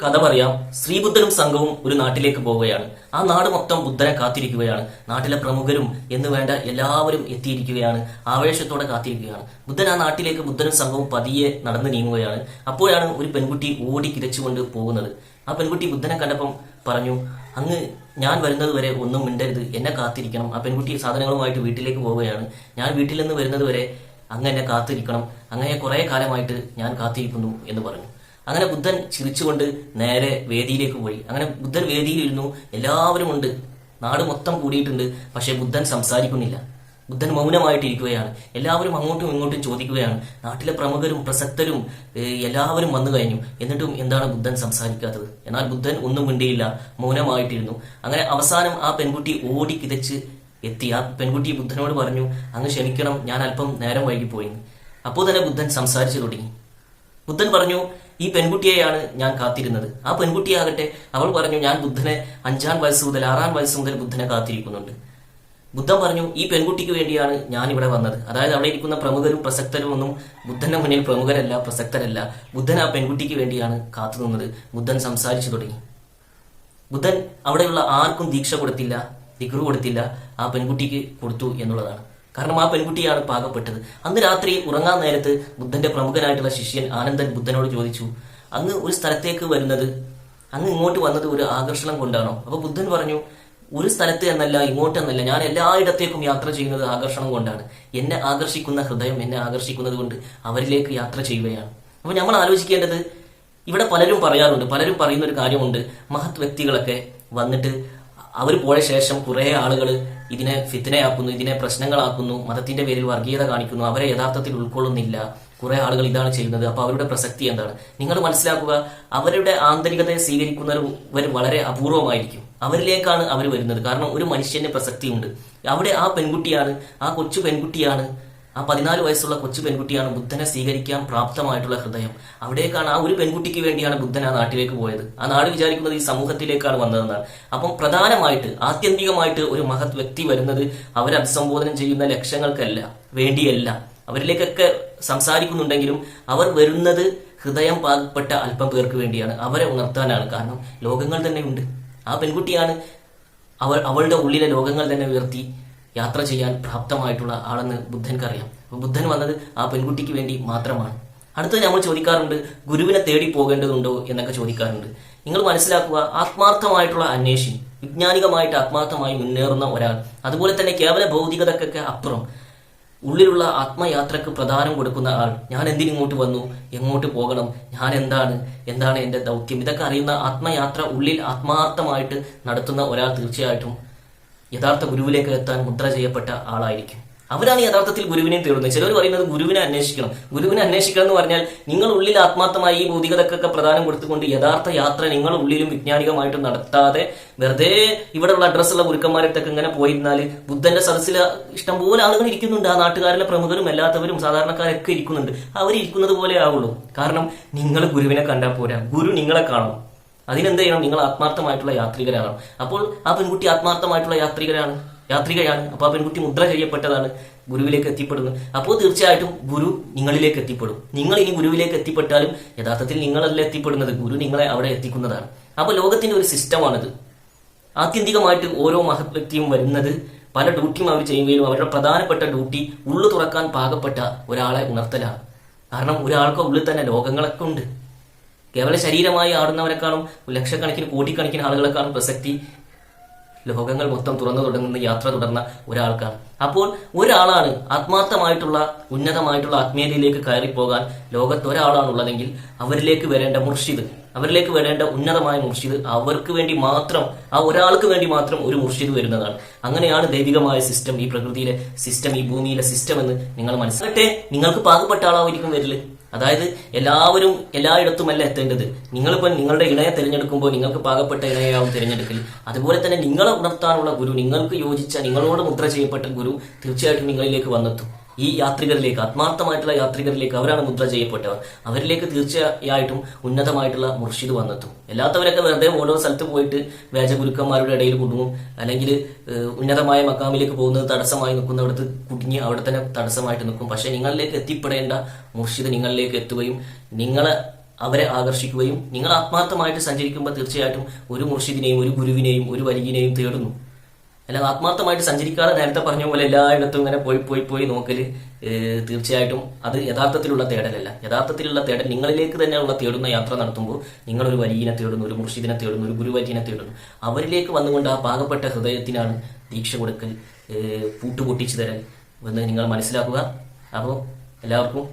കഥ പറയാം. ശ്രീബുദ്ധനും സംഘവും ഒരു നാട്ടിലേക്ക് പോവുകയാണ്. ആ നാട് മൊത്തം ബുദ്ധനെ കാത്തിരിക്കുകയാണ്. നാട്ടിലെ പ്രമുഖരും എന്ന് വേണ്ട എല്ലാവരും എത്തിയിരിക്കുകയാണ്. ആവേശത്തോടെ കാത്തിരിക്കുകയാണ്. ബുദ്ധൻ ആ നാട്ടിലേക്ക് ബുദ്ധനും സംഘവും പതിയെ നടന്നു നീങ്ങുകയാണ്. അപ്പോഴാണ് ഒരു പെൺകുട്ടി ഓടി കിരച്ചുകൊണ്ട് പോകുന്നത്. ആ പെൺകുട്ടി ബുദ്ധനെ കണ്ടപ്പം പറഞ്ഞു അങ്ങ് ഞാൻ വരുന്നത് വരെ ഒന്നും മിണ്ടരുത്. എന്നെ കാത്തിരിക്കണം. ആ പെൺകുട്ടി സാധനങ്ങളുമായിട്ട് വീട്ടിലേക്ക് പോവുകയാണ്. ഞാൻ വീട്ടിൽ നിന്ന് വരുന്നത് വരെ അങ്ങ് എന്നെ കാത്തിരിക്കണം. അങ്ങനെ കുറെ കാലമായിട്ട് ഞാൻ കാത്തിരിക്കുന്നു എന്ന് പറഞ്ഞു. അങ്ങനെ ബുദ്ധൻ ചിരിച്ചുകൊണ്ട് നേരെ വേദിയിലേക്ക് പോയി. അങ്ങനെ ബുദ്ധൻ വേദിയിലിരുന്നു എല്ലാവരും ഉണ്ട്. നാട് മൊത്തം കൂടിയിട്ടുണ്ട്. പക്ഷെ ബുദ്ധൻ സംസാരിക്കുന്നില്ല. ബുദ്ധൻ മൗനമായിട്ടിരിക്കുകയാണ്. എല്ലാവരും അങ്ങോട്ടും ഇങ്ങോട്ടും ചോദിക്കുകയാണ്. നാട്ടിലെ പ്രമുഖരും പ്രസക്തരും എല്ലാവരും വന്നു കഴിഞ്ഞു. എന്നിട്ടും എന്താണ് ബുദ്ധൻ സംസാരിക്കാത്തത്? എന്നാൽ ബുദ്ധൻ ഒന്നും മിണ്ടിയില്ല. മൗനമായിട്ടിരുന്നു. അങ്ങനെ അവസാനം ആ പെൺകുട്ടി ഓടി കിതച്ച് എത്തി. ആ പെൺകുട്ടി ബുദ്ധനോട് പറഞ്ഞു അങ്ങ് ക്ഷമിക്കണം. ഞാൻ അല്പം നേരം വൈകിപ്പോയി. അപ്പോൾ തന്നെ ബുദ്ധൻ സംസാരിച്ചു തുടങ്ങി. ബുദ്ധൻ പറഞ്ഞു ഈ പെൺകുട്ടിയെയാണ് ഞാൻ കാത്തിരുന്നത്. ആ പെൺകുട്ടിയാകട്ടെ അവൾ പറഞ്ഞു ഞാൻ ബുദ്ധനെ അഞ്ചാം വയസ്സ് മുതൽ ആറാം വയസ്സ് മുതൽ ബുദ്ധനെ കാത്തിരിക്കുന്നുണ്ട്. ബുദ്ധൻ പറഞ്ഞു ഈ പെൺകുട്ടിക്ക് വേണ്ടിയാണ് ഞാൻ ഇവിടെ വന്നത്. അതായത് അവിടെ ഇരിക്കുന്ന പ്രമുഖരും പ്രസക്തരും ഒന്നും ബുദ്ധന്റെ മുന്നിൽ പ്രമുഖരല്ല പ്രസക്തരല്ല. ബുദ്ധൻ ആ പെൺകുട്ടിക്ക് വേണ്ടിയാണ് കാത്തുനിന്നത് ബുദ്ധൻ സംസാരിച്ചു തുടങ്ങി. ബുദ്ധൻ അവിടെയുള്ള ആർക്കും ദീക്ഷ കൊടുത്തില്ല ദിഗ്രു കൊടുത്തില്ല ആ പെൺകുട്ടിക്ക് കൊടുത്തു എന്നുള്ളതാണ്. കാരണം ആ പെൺകുട്ടിയാണ് പാകപ്പെട്ടത്. അന്ന് രാത്രി ഉറങ്ങാൻ നേരത്ത് ബുദ്ധന്റെ പ്രമുഖനായിട്ടുള്ള ശിഷ്യൻ ആനന്ദൻ ബുദ്ധനോട് ചോദിച്ചു അങ്ങ് ഒരു സ്ഥലത്തേക്ക് വരുന്നത് അങ്ങ് ഇങ്ങോട്ട് വന്നത് ഒരു ആകർഷണം കൊണ്ടാണോ? അപ്പൊ ബുദ്ധൻ പറഞ്ഞു ഒരു സ്ഥലത്ത് എന്നല്ല ഇങ്ങോട്ടെന്നല്ല ഞാൻ എല്ലായിടത്തേക്കും യാത്ര ചെയ്യുന്നത് ആകർഷണം കൊണ്ടാണ്. എന്നെ ആകർഷിക്കുന്ന ഹൃദയം എന്നെ ആകർഷിക്കുന്നത് കൊണ്ട് അവരിലേക്ക് യാത്ര ചെയ്യുകയാണ്. അപ്പൊ നമ്മൾ ആലോചിക്കേണ്ടത് ഇവിടെ പലരും പറയാറുണ്ട് പലരും പറയുന്ന ഒരു കാര്യമുണ്ട് മഹത് വ്യക്തികളൊക്കെ വന്നിട്ട് അവർ പോയ ശേഷം കുറെ ആളുകൾ ഇതിനെ ഫിത്തനയാക്കുന്നു ഇതിനെ പ്രശ്നങ്ങളാക്കുന്നു മതത്തിന്റെ പേരിൽ വർഗീയത കാണിക്കുന്നു അവരെ യഥാർത്ഥത്തിൽ ഉൾക്കൊള്ളുന്നില്ല. കുറെ ആളുകൾ ഇതാണ് ചെയ്യുന്നത്. അപ്പൊ അവരുടെ പ്രസക്തി എന്താണ്? നിങ്ങൾ മനസ്സിലാക്കുക അവരുടെ ആന്തരികതയെ സ്വീകരിക്കുന്നവർ വളരെ അപൂർവമായിരിക്കും. അവരിലേക്കാണ് അവർ വരുന്നത്. കാരണം ഒരു മനുഷ്യന് പ്രസക്തിയുണ്ട്. അവിടെ ആ പെൺകുട്ടിയാണ് ആ കൊച്ചു പെൺകുട്ടിയാണ് ആ പതിനാല് വയസ്സുള്ള കൊച്ചു പെൺകുട്ടിയാണ് ബുദ്ധനെ സ്വീകരിക്കാൻ പ്രാപ്തമായിട്ടുള്ള ഹൃദയം. അവിടേക്കാണ് ആ ഒരു പെൺകുട്ടിക്ക് വേണ്ടിയാണ് ബുദ്ധൻ ആ നാട്ടിലേക്ക് പോയത്. ആ നാട് വിചാരിക്കുന്നത് ഈ സമൂഹത്തിലേക്കാണ് വന്നതെന്നാണ്. അപ്പം പ്രധാനമായിട്ട് ആത്യന്തികമായിട്ട് ഒരു മഹത് വ്യക്തി വരുന്നത് അവരെ അഭിസംബോധന ചെയ്യുന്ന ലക്ഷ്യങ്ങൾക്കല്ല വേണ്ടിയല്ല. അവരിലേക്കൊക്കെ സംസാരിക്കുന്നുണ്ടെങ്കിലും അവർ വരുന്നത് ഹൃദയം പാകപ്പെട്ട അല്പം പേർക്ക് വേണ്ടിയാണ്. അവരെ ഉണർത്താനാണ് കാരണം ലോകങ്ങൾ തന്നെ ഉണ്ട്. ആ പെൺകുട്ടിയാണ് അവൾ അവളുടെ ഉള്ളിലെ ലോകങ്ങൾ തന്നെ ഉയർത്തി യാത്ര ചെയ്യാൻ പ്രാപ്തമായിട്ടുള്ള ആളെന്ന് ബുദ്ധൻക്കറിയാം. അപ്പൊ ബുദ്ധൻ വന്നത് ആ പെൺകുട്ടിക്ക് വേണ്ടി മാത്രമാണ്. അടുത്തത് നമ്മൾ ചോദിക്കാറുണ്ട് ഗുരുവിനെ തേടി പോകേണ്ടതുണ്ടോ എന്നൊക്കെ ചോദിക്കാറുണ്ട്. നിങ്ങൾ മനസ്സിലാക്കുക ആത്മാർത്ഥമായിട്ടുള്ള അന്വേഷി വിജ്ഞാനികമായിട്ട് ആത്മാർത്ഥമായി മുന്നേറുന്ന ഒരാൾ അതുപോലെ തന്നെ കേവല ഭൗതികതക്കൊക്കെ അപ്പുറം ഉള്ളിലുള്ള ആത്മയാത്രക്ക് പ്രധാനം കൊടുക്കുന്ന ആൾ ഞാൻ എന്തിനിങ്ങോട്ട് വന്നു എങ്ങോട്ട് പോകണം ഞാൻ എന്താണ് എന്താണ് എന്റെ ദൗത്യം ഇതൊക്കെ അറിയുന്ന ആത്മയാത്ര ഉള്ളിൽ ആത്മാർത്ഥമായിട്ട് നടത്തുന്ന ഒരാൾ തീർച്ചയായിട്ടും യഥാർത്ഥ ഗുരുവിലേക്ക് എത്താൻ മുദ്ര ചെയ്യപ്പെട്ട ആളായിരിക്കും. അവരാണ് യഥാർത്ഥത്തിൽ ഗുരുവിനെ തേടുന്നത്. ചിലർ പറയുന്നത് ഗുരുവിനെ അന്വേഷിക്കണം. ഗുരുവിനെ അന്വേഷിക്കണം എന്ന് പറഞ്ഞാൽ നിങ്ങൾ ഉള്ളിൽ ആത്മാർത്ഥമായി ഈ ഭൗതികതക്കൊക്കെ പ്രധാനം കൊടുത്തുകൊണ്ട് യഥാർത്ഥ യാത്ര നിങ്ങൾ ഉള്ളിലും വിജ്ഞാനികമായിട്ട് നടത്താതെ വെറുതെ ഇവിടെയുള്ള അഡ്രസ്സുള്ള ഗുരുക്കന്മാരടുത്തൊക്കെ ഇങ്ങനെ പോയിരുന്നാൽ ബുദ്ധന്റെ സദസ്സിൽ ഇഷ്ടംപോലെ ആളുകൾ ഇരിക്കുന്നുണ്ട്. ആ നാട്ടുകാരിലെ പ്രമുഖരും അല്ലാത്തവരും സാധാരണക്കാരൊക്കെ ഇരിക്കുന്നുണ്ട്. അവർ ഇരിക്കുന്നത് പോലെ ആവുള്ളൂ. കാരണം നിങ്ങൾ ഗുരുവിനെ കണ്ടാൽ പോരാ. ഗുരു നിങ്ങളെ കാണും. അതിനെന്ത് ചെയ്യണം നിങ്ങൾ ആത്മാർത്ഥമായിട്ടുള്ള യാത്രികരാകണം. അപ്പോൾ ആ പെൺകുട്ടി ആത്മാർത്ഥമായിട്ടുള്ള യാത്രികരാണ്. യാത്രികയാണ്. അപ്പോൾ ആ പെൺകുട്ടി മുദ്ര ചെയ്യപ്പെട്ടതാണ്. ഗുരുവിലേക്ക് എത്തിപ്പെടുന്നു. അപ്പോൾ തീർച്ചയായിട്ടും ഗുരു നിങ്ങളിലേക്ക് എത്തിപ്പെടും. നിങ്ങൾ ഇനി ഗുരുവിലേക്ക് എത്തിപ്പെട്ടാലും യഥാർത്ഥത്തിൽ നിങ്ങളല്ല എത്തിപ്പെടുന്നത്. ഗുരു നിങ്ങളെ അവിടെ എത്തിക്കുന്നതാണ്. അപ്പോൾ ലോകത്തിന്റെ ഒരു സിസ്റ്റമാണിത്. ആത്യന്തികമായിട്ട് ഓരോ മഹത് വ്യക്തിയും വരുന്നത് പല ഡ്യൂട്ടിയും അവർ ചെയ്യുകയും അവരുടെ പ്രധാനപ്പെട്ട ഡ്യൂട്ടി ഉള്ളു തുറക്കാൻ പാകപ്പെട്ട ഒരാളെ ഉണർത്തലാണ്. കാരണം ഒരാൾക്ക് ഉള്ളിൽ തന്നെ ലോകങ്ങളൊക്കെ ഉണ്ട്. കേവല ശരീരമായി ആടുന്നവരെക്കാളും ലക്ഷക്കണക്കിന് കോടിക്കണക്കിന് ആളുകളെക്കാളും പ്രസക്തി ലോകങ്ങൾ മൊത്തം തുറന്നു തുടങ്ങുന്ന യാത്ര തുടർന്ന ഒരാൾക്കാണ്. അപ്പോൾ ഒരാളാണ് ആത്മാർത്ഥമായിട്ടുള്ള ഉന്നതമായിട്ടുള്ള ആത്മീയതയിലേക്ക് കയറി പോകാൻ ലോകത്ത് ഒരാളാണുള്ളതെങ്കിൽ അവരിലേക്ക് വരേണ്ട മുർഷിദ് അവരിലേക്ക് വരേണ്ട ഉന്നതമായ മുർഷിദ് അവർക്ക് വേണ്ടി മാത്രം ആ ഒരാൾക്ക് വേണ്ടി മാത്രം ഒരു മുർഷിദ് വരുന്നതാണ്. അങ്ങനെയാണ് ദൈവികമായ സിസ്റ്റം ഈ പ്രകൃതിയിലെ സിസ്റ്റം ഈ ഭൂമിയിലെ സിസ്റ്റം എന്ന് നിങ്ങൾ മനസ്സിലാക്കട്ടെ? നിങ്ങൾക്ക് പാകപ്പെട്ട ആളായിരിക്കും വരിൽ. അതായത് എല്ലാവരും എല്ലായിടത്തുമല്ല എത്തേണ്ടത്. നിങ്ങളിപ്പോൾ നിങ്ങളുടെ ഇണയെ തിരഞ്ഞെടുക്കുമ്പോൾ നിങ്ങൾക്ക് പാകപ്പെട്ട ഇണയാവും തിരഞ്ഞെടുക്കൽ അതുപോലെ തന്നെ നിങ്ങളെ ഉണർത്താനുള്ള ഗുരു നിങ്ങൾക്ക് യോജിച്ച നിങ്ങളോട് മുദ്ര ചെയ്യപ്പെട്ട ഗുരു തീർച്ചയായിട്ടും നിങ്ങളിലേക്ക് വന്നെത്തും. ഈ യാത്രികരിലേക്ക് ആത്മാർത്ഥമായിട്ടുള്ള യാത്രികരിലേക്ക് അവരാണ് മുദ്ര ചെയ്യപ്പെട്ടവർ. അവരിലേക്ക് തീർച്ചയായിട്ടും ഉന്നതമായിട്ടുള്ള മുർഷിദ് വന്നെത്തും. അല്ലാത്തവരൊക്കെ വെറുതെ ഓരോ സ്ഥലത്ത് പോയിട്ട് വേജഗുരുക്കന്മാരുടെ ഇടയിൽ കുടുങ്ങും. അല്ലെങ്കിൽ ഉന്നതമായ മക്കാമിലേക്ക് പോകുന്നത് തടസ്സമായി നിൽക്കുന്നിടത്ത് കുടുങ്ങി അവിടെ തന്നെ തടസ്സമായിട്ട് നിൽക്കും. പക്ഷെ നിങ്ങളിലേക്ക് എത്തിപ്പെടേണ്ട മുർഷിദ് നിങ്ങളിലേക്ക് എത്തുകയും നിങ്ങളെ അവരെ ആകർഷിക്കുകയും നിങ്ങൾ ആത്മാർത്ഥമായിട്ട് സഞ്ചരിക്കുമ്പോൾ തീർച്ചയായിട്ടും ഒരു മുർഷിദിനെയും ഒരു ഗുരുവിനെയും ഒരു വലിയനെയും തേടുന്നു. അല്ലാതെ ആത്മാർത്ഥമായിട്ട് സഞ്ചരിക്കാതെ നേരത്തെ പറഞ്ഞ പോലെ എല്ലായിടത്തും ഇങ്ങനെ പോയി പോയി പോയി നോക്കൽ തീർച്ചയായിട്ടും അത് യഥാർത്ഥത്തിലുള്ള തേടലല്ല. യഥാർത്ഥത്തിലുള്ള തേടൽ നിങ്ങളിലേക്ക് തന്നെയുള്ള തേടുന്ന യാത്ര നടത്തുമ്പോൾ നിങ്ങൾ ഒരു വലിയനെ തേടുന്നു ഒരു മുർഷിദിനെ തേടുന്നു ഒരു ഗുരുവരിയനെ തേടുന്നു. അവരിലേക്ക് വന്നുകൊണ്ട് ആ പാകപ്പെട്ട ഹൃദയത്തിനാണ് ദീക്ഷ കൊടുക്കൽ പൂട്ടുപൊട്ടിച്ചു തരൽ എന്ന് നിങ്ങൾ മനസ്സിലാക്കുക. അപ്പോൾ എല്ലാവർക്കും